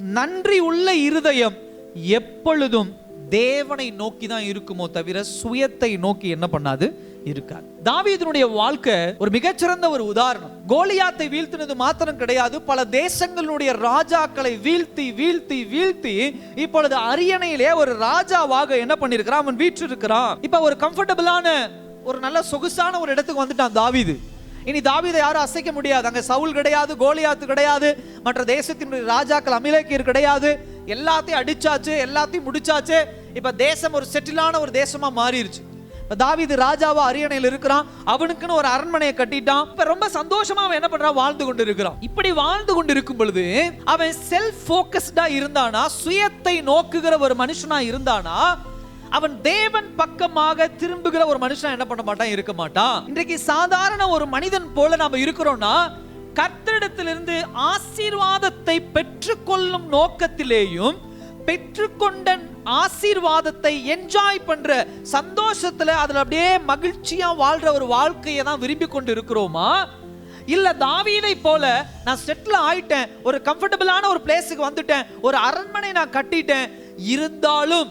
நன்றி உள்ள இருதயம் எப்பொழுதும் தேவனை நோக்கி தான் இருக்குமோ தவிர சுயத்தை நோக்கி என்ன பண்ணாது இருக்காது. தாவீதனுடைய வாழ்க்கை ஒரு மிகச்சிறந்த ஒரு உதாரணம். கோலியாத்தை வீழ்த்தினது மாத்திரம் கிடையாது பல தேசங்களுடைய ராஜாக்களை வீழ்த்தி வீழ்த்தி வீழ்த்தி இப்பொழுது அரியணையிலே ஒரு ராஜாவாக என்ன பண்ணிருக்கிறான் அவன் வீற்றிருக்கிறான். இப்ப ஒரு கம்ஃபர்டபுளான ஒரு நல்ல சொகுசான ஒரு இடத்துக்கு வந்துட்டான் தாவீது. இனி தாவீதை யாரும் அசைக்க முடியாது. அங்கே சவுல் கிடையாது கோலியாத்து கிடையாது மற்ற தேசத்தினுடைய ராஜாக்கள் அமிலேக்கியர் கிடையாது. எல்லாத்தையும் அடிச்சாச்சு எல்லாத்தையும் முடிச்சாச்சு. இப்போ தேசம் ஒரு செட்டிலான ஒரு தேசமாக மாறிடுச்சு இப்போ தாவிது ராஜாவா அரியணையில் இருக்கிறான். அவனுக்குன்னு ஒரு அரண்மனையை கட்டிட்டான். இப்போ ரொம்ப சந்தோஷமா அவன் என்ன பண்றான்? வாழ்ந்து கொண்டு இருக்கிறான் இப்படி வாழ்ந்து கொண்டு இருக்கும் பொழுது அவன் செல்ஃப் போக்கஸ்டா இருந்தானா? சுயத்தை நோக்குகிற ஒரு மனுஷனா இருந்தானா? அவன் தேவன் பக்கமாக திரும்புகிற ஒரு மனுஷன் என்ன பண்ண மாட்டான்? இருக்க மாட்டான். இன்றைக்கு சாதாரண ஒரு மனிதன் போல நாம இருக்கிறோம்னா கர்த்தரிடத்திலிருந்து ஆசீர்வாதத்தை பெற்றுக்கொள்ளும் நோக்கத்திலேயும் பெற்றுக்கொண்ட ஆசீர்வாதத்தை என்ஜாய் பண்ற சந்தோஷத்துல அதுல அப்படியே மகிழ்ச்சியா வாழ்ற ஒரு வாழ்க்கையை தான் விரும்பி கொண்டு இருக்கிறோமா இல்ல தாவீதை போல நான் செட்டில் ஆயிட்டேன் ஒரு கம்ஃபர்டபுளான ஒரு பிளேஸுக்கு வந்துட்டேன் ஒரு அரண்மனை நான் கட்டிட்டேன் இருந்தாலும்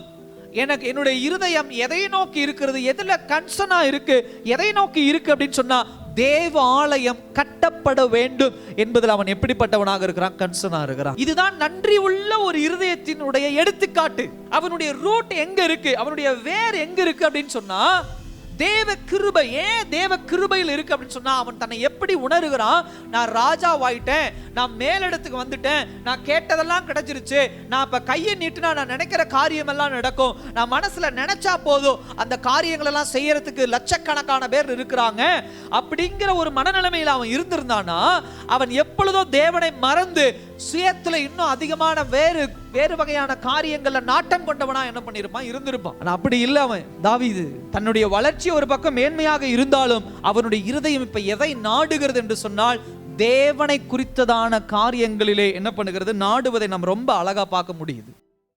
எனக்கு என்னுடைய இருதயம் எதை நோக்கி இருக்கிறது? எதில் கன்சனாக இருக்கு? எதை நோக்கி இருக்கு அப்படின்னு சொன்னா தேவ ஆலயம் கட்டப்பட வேண்டும் என்பதில் அவன் எப்படிப்பட்டவனாக இருக்கிறான்? கன்சனாக இருக்கிறான். இதுதான் நன்றி உள்ள ஒரு இருதயத்தினுடைய எடுத்துக்காட்டு. அவனுடைய ரூட் எங்க இருக்கு? அவனுடைய வேர் எங்க இருக்கு அப்படின்னு சொன்னா தேவ கிருபை ஏன் தேவ கிருபையில் இருக்கு அப்படின்னு சொன்னா அவன் தன்னை எப்படி உணர்கிறான்? நான் ராஜாவாயிட்டேன் நான் மேலிடத்துக்கு வந்துட்டேன் நான் கேட்டதெல்லாம் கிடைச்சிருச்சு நான் இப்ப கையை நீட்டுனா நான் நினைக்கிற காரியம் எல்லாம் நடக்கும். நான் மனசுல நினைச்சா போதும் அந்த காரியங்கள் எல்லாம் செய்யறதுக்கு லட்சக்கணக்கான பேர் இருக்கிறாங்க. அப்படிங்கிற ஒரு மனநிலைமையில் அவன் இருந்திருந்தானா? அவன் எப்பொழுதோ தேவனை மறந்து சுயத்துல இன்னும் அதிகமான வேறு வேறு வகையான காரியங்களில் நாட்டம் கொண்டவனா என்ன பண்ணிருப்பான் இருந்திருப்பான். ஆனா அப்படி இல்ல அவன். தாவிது தன்னுடைய வளர்ச்சி ஒரு பக்கம் மேன்மையாக இருந்தாலும் அவனுடைய இருதயம் இப்ப எதை நாடுகிறது என்று சொன்னால் தேவனை குறித்ததான காரியங்களிலே என்ன பண்ணுகிறது? நாடுவதை நாம் ரொம்ப அழகா பார்க்க முடியுது.